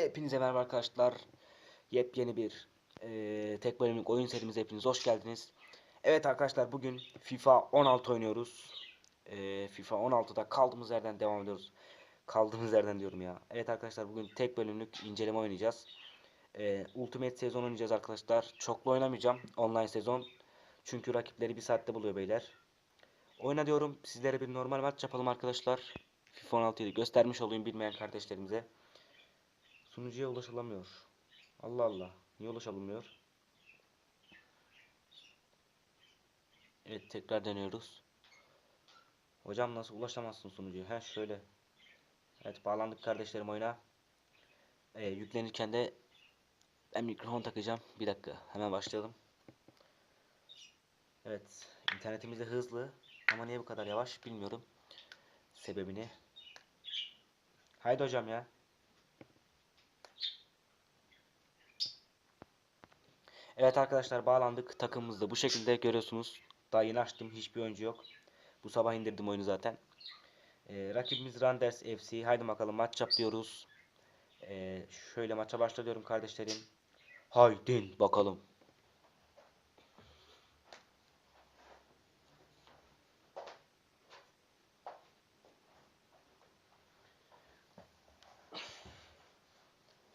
Hepinize merhaba arkadaşlar. Yepyeni bir eee, tek bölümlük oyun serimize hepiniz hoş geldiniz. Evet arkadaşlar bugün FIFA 16 oynuyoruz. Eee, FIFA 16'da kaldığımız yerden devam ediyoruz. Kaldığımız yerden diyorum ya. Evet arkadaşlar bugün tek bölümlük inceleme oynayacağız. Eee, Ultimate sezon oynayacağız arkadaşlar. Çoklu oynamayacağım online sezon. Çünkü rakipleri bir saatte buluyor beyler. Oyna diyorum. Sizlere bir normal maç yapalım arkadaşlar. FIFA 16'yı göstermiş olayım bilmeyen kardeşlerimize. Sunucuya ulaşılamıyor. Allah Allah. Niye ulaşılamıyor? Evet tekrar deniyoruz. Hocam nasıl ulaşamazsın sunucuya? He şöyle. Evet bağlandık kardeşlerim oyuna. Ee, yüklenirken de ben mikrofon takacağım. Bir dakika hemen başlayalım. Evet internetimiz de hızlı ama niye bu kadar yavaş bilmiyorum. Sebebini. Haydi hocam ya. Evet arkadaşlar bağlandık. Takımımız da bu şekilde görüyorsunuz. Daha yeni açtım. Hiçbir oyuncu yok. Bu sabah indirdim oyunu zaten. Ee, rakibimiz Randers FC. Haydi bakalım maç yap diyoruz. Ee, şöyle maça başla diyorum kardeşlerim. Haydi bakalım.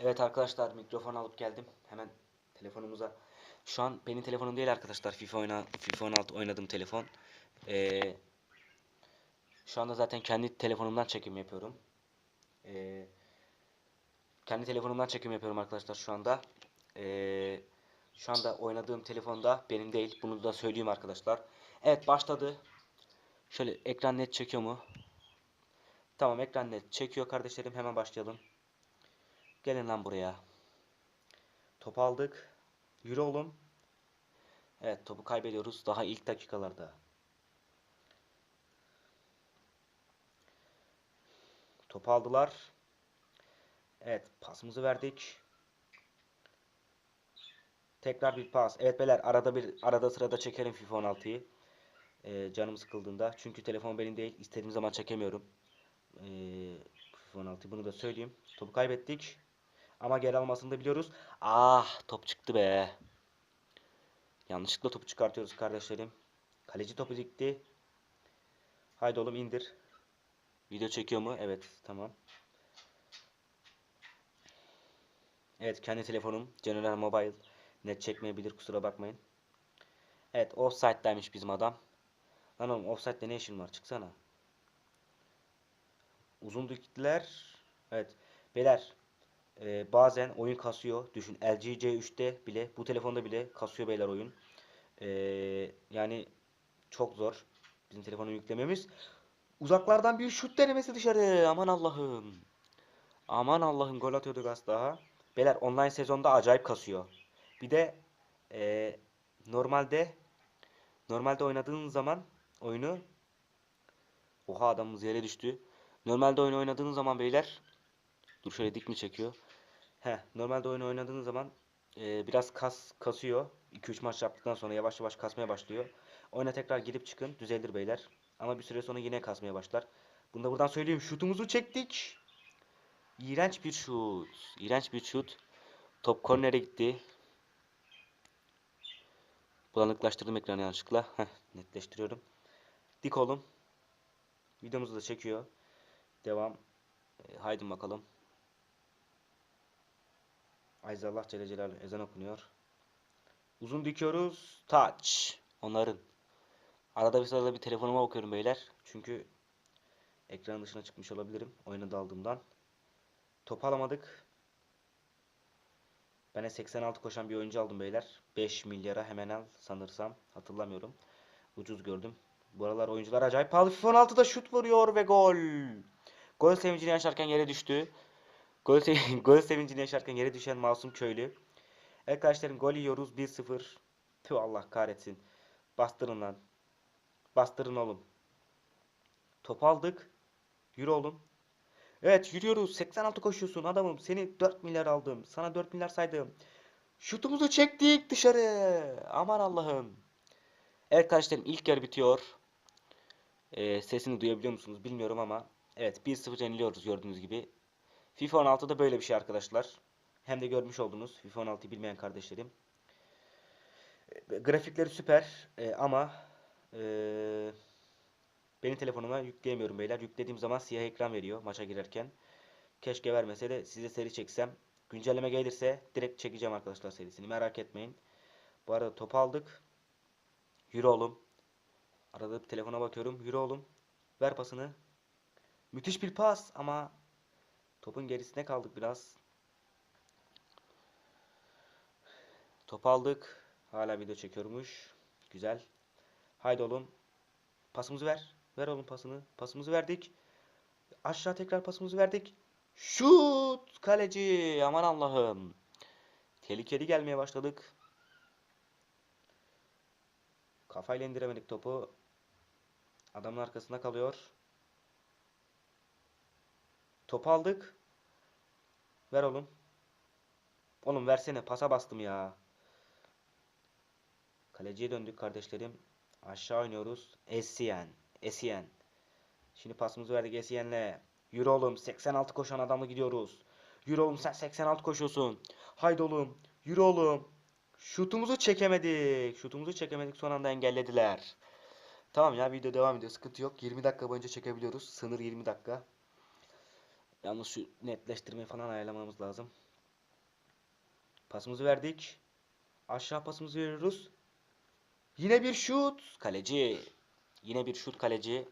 Evet arkadaşlar mikrofon alıp geldim. Hemen telefonumuza. Şu an benim telefonum değil arkadaşlar. FIFA oyna FIFA 16 oynadığım telefon. Ee, şu anda zaten kendi telefonumdan çekim yapıyorum. Ee, kendi telefonumdan çekim yapıyorum arkadaşlar şu anda. Ee, şu anda oynadığım telefonda benim değil. Bunu da söyleyeyim arkadaşlar. Evet başladı. Şöyle ekran net çekiyor mu? Tamam ekran net çekiyor kardeşlerim. Hemen başlayalım. Gelin lan buraya. Top aldık. Yürü oğlum. Evet topu kaybediyoruz daha ilk dakikalarda. Topu aldılar. Evet pasımızı verdik. Tekrar bir pas. Evet beyler arada bir arada sırada çekerim FIFA 16'yı. Ee, canım sıkıldığında. Çünkü telefon benim değil. İstediğim zaman çekemiyorum. Ee, FIFA 16 bunu da söyleyeyim. Topu kaybettik. Ama geri almasını da biliyoruz. Ah top çıktı be. Yanlışlıkla topu çıkartıyoruz kardeşlerim. Kaleci topu dikti. Haydi oğlum indir. Video çekiyor mu? Evet tamam. Evet kendi telefonum General Mobile net çekmeyebilir kusura bakmayın. Evet offside'daymış bizim adam. Lan oğlum offside'de ne işin var? Çıksana. Uzun diktiler. Evet. Beyler ee, bazen oyun kasıyor. Düşün LG C3'te bile bu telefonda bile kasıyor beyler oyun. Ee, yani çok zor bizim telefonu yüklememiz. Uzaklardan bir şut denemesi dışarı. Aman Allah'ım. Aman Allah'ım gol atıyorduk az daha. Beyler online sezonda acayip kasıyor. Bir de ee, normalde normalde oynadığın zaman oyunu Oha adamımız yere düştü. Normalde oyun oynadığınız zaman beyler Dur şöyle dik mi çekiyor? He, normalde oyun oynadığınız zaman e, biraz kas kasıyor. 2-3 maç yaptıktan sonra yavaş yavaş kasmaya başlıyor. Oyuna tekrar girip çıkın. Düzelir beyler. Ama bir süre sonra yine kasmaya başlar. Bunu da buradan söyleyeyim. Şutumuzu çektik. İğrenç bir şut. İğrenç bir şut. Top kornere gitti. Bulanıklaştırdım ekranı yanlışlıkla. Heh, netleştiriyorum. Dik oğlum. Videomuzu da çekiyor. Devam. E, haydi bakalım. Ayzallah Celle Celaluhu ezan okunuyor. Uzun dikiyoruz. Touch. Onların. Arada bir sırada bir telefonuma bakıyorum beyler. Çünkü ekran dışına çıkmış olabilirim. Oyuna daldığımdan. Top alamadık. Ben de 86 koşan bir oyuncu aldım beyler. 5 milyara hemen al sanırsam. Hatırlamıyorum. Ucuz gördüm. Bu aralar oyuncular acayip pahalı. FIFA 16'da şut vuruyor ve gol. Gol sevincini yaşarken yere düştü. Gol, sev gol sevincini yaşarken yere düşen masum köylü. Arkadaşlarım gol yiyoruz 1-0. Tüh Allah kahretsin. Bastırın lan. Bastırın oğlum. Top aldık. Yürü oğlum. Evet yürüyoruz. 86 koşuyorsun adamım. Seni 4 milyar aldım. Sana 4 milyar saydım. Şutumuzu çektik dışarı. Aman Allah'ım. Evet kardeşlerim ilk yarı bitiyor. Ee, sesini duyabiliyor musunuz bilmiyorum ama. Evet 1-0 yeniliyoruz gördüğünüz gibi. FIFA 16'da böyle bir şey arkadaşlar. Hem de görmüş oldunuz FIFA 16'yı bilmeyen kardeşlerim. E, Grafikleri süper e, ama e, benim telefonuma yükleyemiyorum beyler. Yüklediğim zaman siyah ekran veriyor maça girerken. Keşke vermese de size seri çeksem. Güncelleme gelirse direkt çekeceğim arkadaşlar serisini. Merak etmeyin. Bu arada top aldık. Yürü oğlum. Arada bir telefona bakıyorum. Yürü oğlum. Ver pasını. Müthiş bir pas ama topun gerisine kaldık biraz. Top aldık. Hala video çekiyormuş. Güzel. Haydi oğlum. Pasımızı ver. Ver oğlum pasını. Pasımızı verdik. Aşağı tekrar pasımızı verdik. Şut! Kaleci. Aman Allah'ım. Tehlikeli gelmeye başladık. Kafayla indiremedik topu. Adamın arkasında kalıyor. Topu aldık. Ver oğlum. Oğlum versene. Pasa bastım ya. Kaleciye döndük kardeşlerim. Aşağı oynuyoruz. Essien. Essien. Şimdi pasımızı verdik Essien'le. Yürü oğlum. 86 koşan adamla gidiyoruz. Yürü oğlum sen 86 koşuyorsun. Haydi oğlum. Yürü oğlum. Şutumuzu çekemedik. Şutumuzu çekemedik. Son anda engellediler. Tamam ya video devam ediyor. Sıkıntı yok. 20 dakika boyunca çekebiliyoruz. Sınır 20 dakika. Yalnız şu netleştirmeyi falan ayarlamamız lazım. Pasımızı verdik. Aşağı pasımızı veriyoruz. Yine bir şut. Kaleci. Yine bir şut kaleci.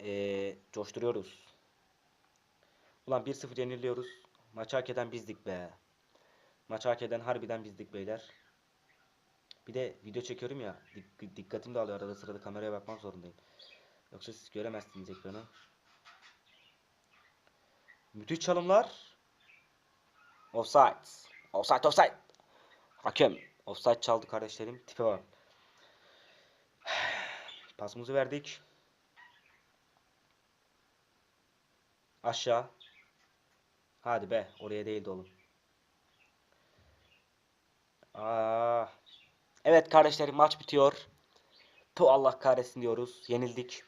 Ee, coşturuyoruz. Ulan 1-0 yeniliyoruz. Maçı hak eden bizdik be. Maçı hak eden harbiden bizdik beyler. Bir de video çekiyorum ya. dik- dikkatim dağılıyor arada sırada kameraya bakmak zorundayım. Yoksa siz göremezsiniz ekranı. Müthiş çalımlar. Offside. Offside offside. Hakem. Offside çaldı kardeşlerim. Tipe var. Pasımızı verdik. Aşağı. Hadi be. Oraya değildi oğlum. Aa. Evet kardeşlerim maç bitiyor. Tu Allah kahretsin diyoruz. Yenildik.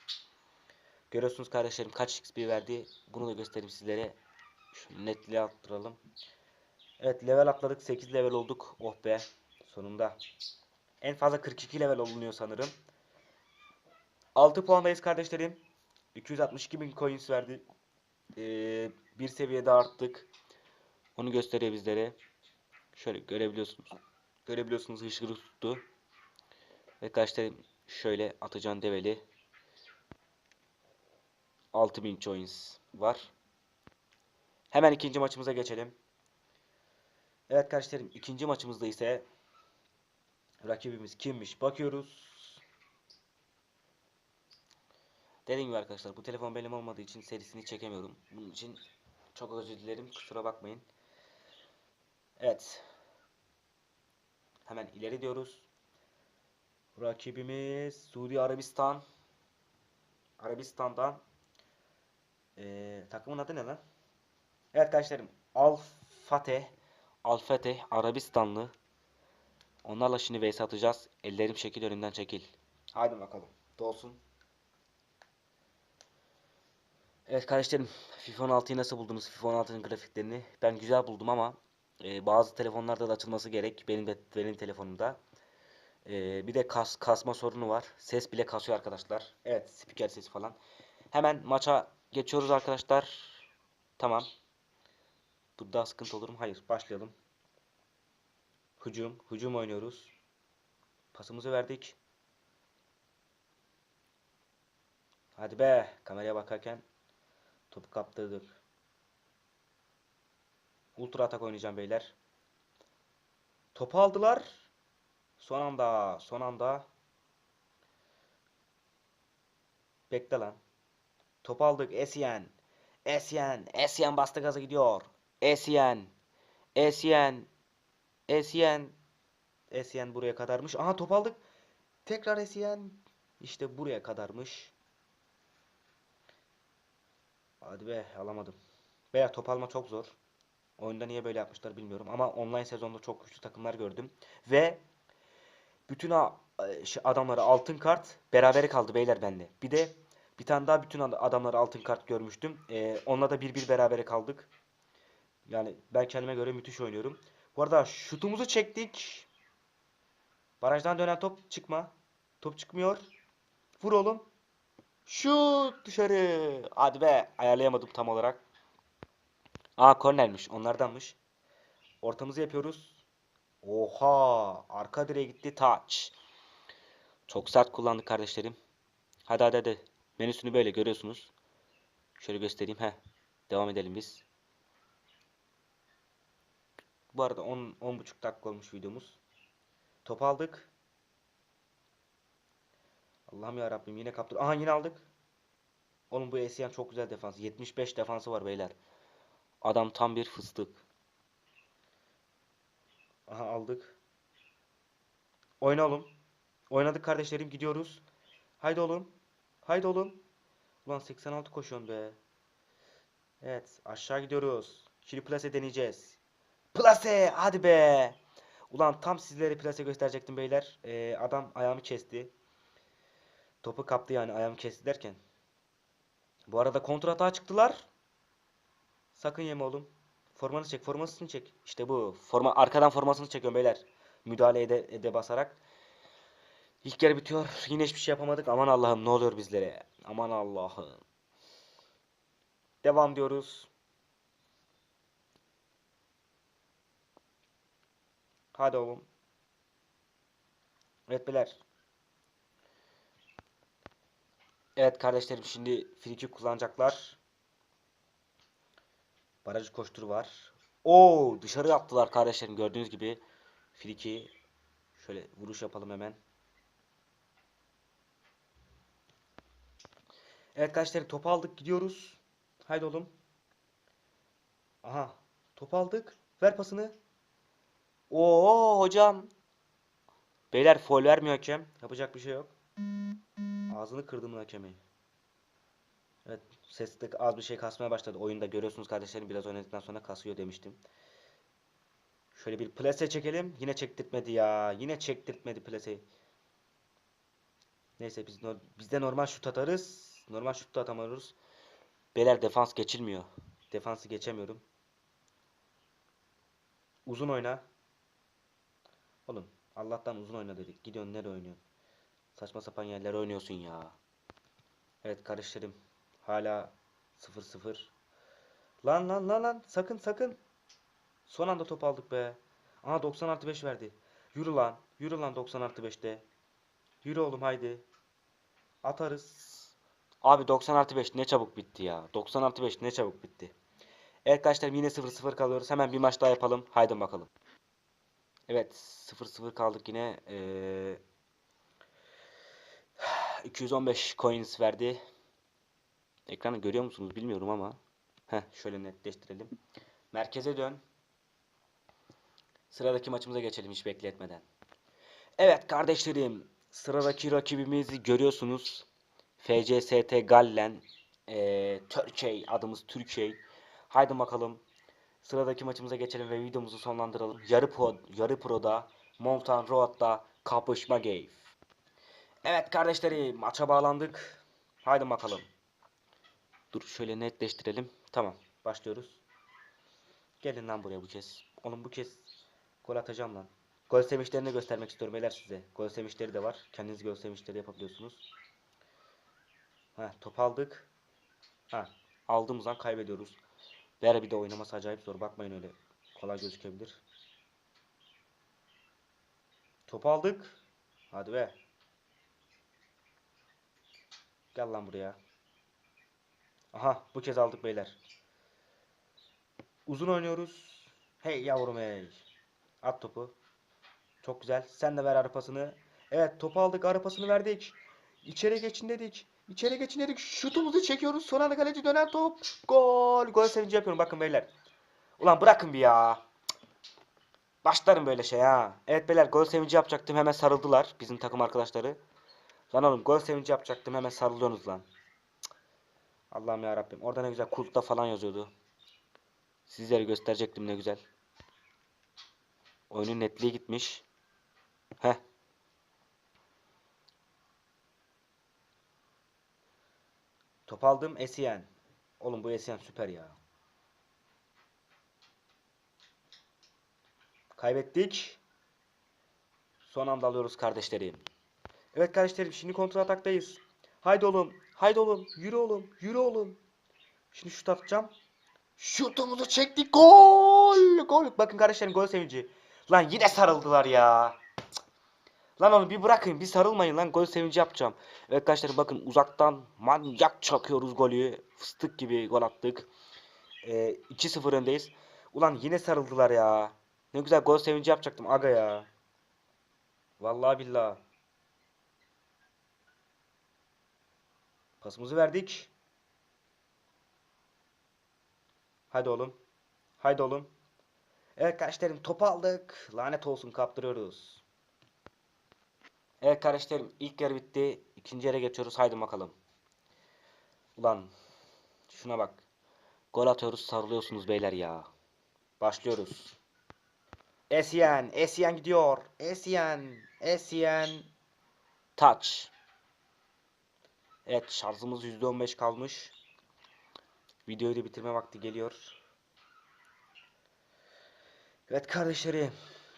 Görüyorsunuz kardeşlerim kaç XP verdi. Bunu da göstereyim sizlere. Şu netliği arttıralım. Evet level atladık. 8 level olduk. Oh be. Sonunda. En fazla 42 level olunuyor sanırım. 6 puandayız kardeşlerim. 262 bin coins verdi. Ee, bir seviyede arttık. Onu gösteriyor bizlere. Şöyle görebiliyorsunuz. Görebiliyorsunuz hışkırık tuttu. Ve kardeşlerim şöyle atacağın develi. 6000 coins var. Hemen ikinci maçımıza geçelim. Evet kardeşlerim ikinci maçımızda ise rakibimiz kimmiş bakıyoruz. Dediğim gibi arkadaşlar bu telefon benim olmadığı için serisini çekemiyorum. Bunun için çok özür dilerim kusura bakmayın. Evet. Hemen ileri diyoruz. Rakibimiz Suudi Arabistan. Arabistan'dan ee, takımın adı ne lan? Evet kardeşlerim. Al Fateh. Al Fateh Arabistanlı. Onlarla şimdi vs atacağız. Ellerim şekil önümden çekil. Haydi bakalım. Dolsun. Evet kardeşlerim. FIFA 16'yı nasıl buldunuz? FIFA 16'nın grafiklerini. Ben güzel buldum ama e, bazı telefonlarda da açılması gerek. Benim benim telefonumda. E, bir de kas, kasma sorunu var. Ses bile kasıyor arkadaşlar. Evet spiker sesi falan. Hemen maça geçiyoruz arkadaşlar. Tamam. Burada sıkıntı olur mu? Hayır. Başlayalım. Hücum. Hücum oynuyoruz. Pasımızı verdik. Hadi be. Kameraya bakarken topu kaptırdık. Ultra atak oynayacağım beyler. Topu aldılar. Son anda. Son anda. Bekle lan. Topu aldık. Esyen. Esyen. Esyen bastı gaza gidiyor. Esyen. Esyen. Esyen. Esyen buraya kadarmış. Aha top aldık. Tekrar Esyen. İşte buraya kadarmış. Hadi be alamadım. Veya top alma çok zor. Oyunda niye böyle yapmışlar bilmiyorum. Ama online sezonda çok güçlü takımlar gördüm. Ve bütün şey, adamları altın kart berabere kaldı beyler bende. Bir de Bir tane daha bütün ad- adamlar altın kart görmüştüm. Ee, onunla da bir bir berabere kaldık. Yani ben kendime göre müthiş oynuyorum. Bu arada şutumuzu çektik. Barajdan dönen top çıkma. Top çıkmıyor. Vur oğlum. Şut dışarı. Hadi be. Ayarlayamadım tam olarak. Aa kornermiş. Onlardanmış. Ortamızı yapıyoruz. Oha. Arka direğe gitti. Touch. Çok sert kullandık kardeşlerim. Hadi hadi hadi. Menüsünü böyle görüyorsunuz. Şöyle göstereyim. Heh. Devam edelim biz. Bu arada 10 10,5 dakika olmuş videomuz. Top aldık. Allah'ım ya Rabbim yine kaptır. Aha yine aldık. Oğlum bu Esiyen çok güzel defans. 75 defansı var beyler. Adam tam bir fıstık. Aha aldık. Oyna oğlum. Oynadık kardeşlerim gidiyoruz. Haydi oğlum. Haydi oğlum. Ulan 86 koşuyorsun be. Evet aşağı gidiyoruz. Şimdi plase deneyeceğiz. Plase hadi be. Ulan tam sizlere plase gösterecektim beyler. Ee, adam ayağımı kesti. Topu kaptı yani ayağımı kesti derken. Bu arada kontratağa çıktılar. Sakın yeme oğlum. Formanı çek, formasını çek. İşte bu. Forma arkadan formasını çekiyorum beyler. Müdahale ede, ede basarak. İlk yarı bitiyor. Yine hiçbir şey yapamadık. Aman Allah'ım ne oluyor bizlere? Aman Allah'ım. Devam diyoruz. Hadi oğlum. Evet beyler. Evet kardeşlerim şimdi friki kullanacaklar. Baraj koşturu var. Oo dışarı attılar kardeşlerim gördüğünüz gibi. Friki şöyle vuruş yapalım hemen. Evet kardeşlerim top aldık gidiyoruz. Haydi oğlum. Aha top aldık. Ver pasını. Oo hocam. Beyler foul vermiyor hakem. Yapacak bir şey yok. Ağzını kırdım hakemi. Evet seste az bir şey kasmaya başladı. Oyunda görüyorsunuz kardeşlerim biraz oynadıktan sonra kasıyor demiştim. Şöyle bir plase çekelim. Yine çektirtmedi ya. Yine çektirtmedi plaseyi. Neyse biz no biz de normal şut atarız. Normal şut da atamıyoruz. Beyler defans geçilmiyor. Defansı geçemiyorum. Uzun oyna. Oğlum Allah'tan uzun oyna dedik. Gidiyorsun nereye oynuyorsun? Saçma sapan yerlere oynuyorsun ya. Evet kardeşlerim. Hala 0-0. Lan lan lan lan. Sakın sakın. Son anda top aldık be. Aha 90 artı 5 verdi. Yürü lan. Yürü lan 90 artı 5'te. Yürü oğlum haydi. Atarız. Abi 90 artı 5 ne çabuk bitti ya. 90 artı 5 ne çabuk bitti. Evet arkadaşlar yine 0-0 kalıyoruz. Hemen bir maç daha yapalım. Haydi bakalım. Evet 0-0 kaldık yine. Ee, 215 coins verdi. Ekranı görüyor musunuz bilmiyorum ama. Heh, şöyle netleştirelim. Merkeze dön. Sıradaki maçımıza geçelim hiç bekletmeden. Evet kardeşlerim. Sıradaki rakibimizi görüyorsunuz. FCST Gallen. Ee, Türkiye adımız Türkiye. Haydi bakalım. Sıradaki maçımıza geçelim ve videomuzu sonlandıralım. Yarı pro, yarı proda Mountain Road'da kapışma game. Evet kardeşlerim maça bağlandık. Haydi bakalım. Dur şöyle netleştirelim. Tamam başlıyoruz. Gelin lan buraya bu kez. Oğlum bu kez gol atacağım lan. Gol sevinçlerini göstermek istiyorum beyler size. Gol sevinçleri de var. Kendiniz gol sevinçleri yapabiliyorsunuz. Ha top aldık. Ha aldığımız an kaybediyoruz. Bir de oynaması acayip zor. Bakmayın öyle. Kolay gözükebilir. Top aldık. Hadi be. Gel lan buraya. Aha bu kez aldık beyler. Uzun oynuyoruz. Hey yavrum hey. At topu. Çok güzel. Sen de ver arpasını. Evet topu aldık arpasını verdik. İçeri geçin dedik. İçeri geçin dedik. Şutumuzu çekiyoruz. Son anda kaleci dönen top. Gol. Gol sevinci yapıyorum. Bakın beyler. Ulan bırakın bir ya. Başlarım böyle şey ha. Evet beyler gol sevinci yapacaktım. Hemen sarıldılar. Bizim takım arkadaşları. Lan oğlum gol sevinci yapacaktım. Hemen sarılıyorsunuz lan. Allah'ım ya Rabbim. Orada ne güzel kulpta falan yazıyordu. Sizlere gösterecektim ne güzel. Oyunun netliği gitmiş. Heh. Top aldım. Essien. Oğlum bu Essien süper ya. Kaybettik. Son anda alıyoruz kardeşlerim. Evet kardeşlerim şimdi kontrol ataktayız. Haydi oğlum. Haydi oğlum. Yürü oğlum. Yürü oğlum. Şimdi şut atacağım. Şutumuzu çektik. Gol. Gol. Bakın kardeşlerim gol sevinci. Lan yine sarıldılar ya. Lan oğlum bir bırakın. Bir sarılmayın lan. Gol sevinci yapacağım. Evet arkadaşlar bakın uzaktan manyak çakıyoruz golü. Fıstık gibi gol attık. Ee, 2-0 öndeyiz. Ulan yine sarıldılar ya. Ne güzel gol sevinci yapacaktım aga ya. Vallahi billahi. Pasımızı verdik. Haydi oğlum. Haydi oğlum. Evet kardeşlerim topu aldık. Lanet olsun kaptırıyoruz. Evet kardeşlerim ilk yarı bitti. İkinci yere geçiyoruz. Haydi bakalım. Ulan şuna bak. Gol atıyoruz sarılıyorsunuz beyler ya. Başlıyoruz. Essien, Essien gidiyor. Essien, Essien. Touch. Evet şarjımız %15 kalmış. Videoyu da bitirme vakti geliyor. Evet kardeşlerim.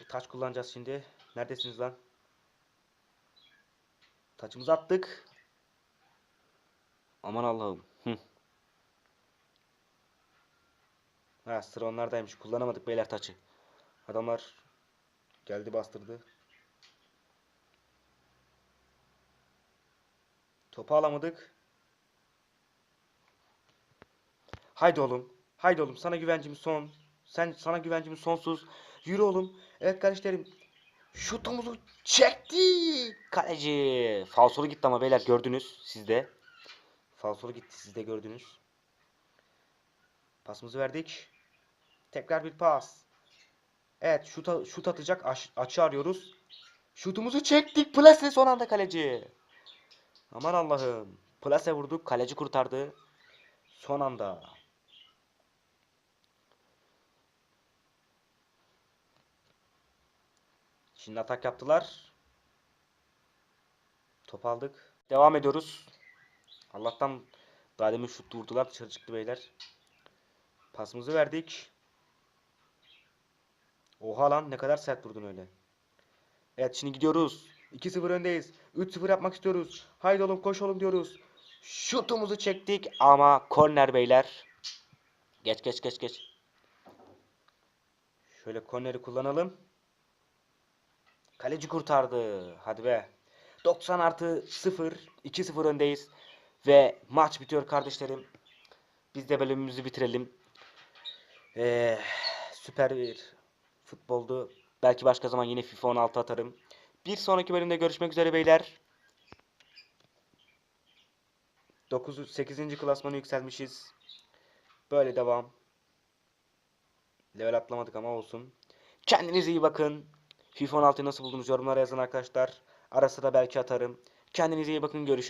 Taç kullanacağız şimdi. Neredesiniz lan? Taçımızı attık. Aman Allah'ım. Hı. Ha sıra onlardaymış. Kullanamadık beyler taçı. Adamlar geldi bastırdı. Topu alamadık. Haydi oğlum. Haydi oğlum. Sana güvencimiz son. Sen sana güvencimiz sonsuz. Yürü oğlum. Evet kardeşlerim. Şutumuzu çekti. Kaleci. Falsolu gitti ama beyler gördünüz sizde. Falsolu gitti sizde gördünüz. Pasımızı verdik. Tekrar bir pas. Evet şut, şut atacak aç, açı arıyoruz. Şutumuzu çektik. Plase son anda kaleci. Aman Allah'ım. Plase vurduk. Kaleci kurtardı. Son anda. Şimdi atak yaptılar. Top aldık. Devam ediyoruz. Allah'tan daha demin şut vurdular. Dışarı çıktı beyler. Pasımızı verdik. Oha lan ne kadar sert vurdun öyle. Evet şimdi gidiyoruz. 2-0 öndeyiz. 3-0 yapmak istiyoruz. Haydi oğlum koş oğlum diyoruz. Şutumuzu çektik ama korner beyler. Geç geç geç geç. Şöyle korneri kullanalım. Kaleci kurtardı. Hadi be. 90 artı 0. 2-0 öndeyiz. Ve maç bitiyor kardeşlerim. Biz de bölümümüzü bitirelim. Ee, süper bir futboldu. Belki başka zaman yine FIFA 16 atarım. Bir sonraki bölümde görüşmek üzere beyler. 9 8. klasmanı yükselmişiz. Böyle devam. Level atlamadık ama olsun. Kendinize iyi bakın. FIFA 16'yı nasıl buldunuz yorumlara yazın arkadaşlar. Ara sıra belki atarım. Kendinize iyi bakın görüşürüz.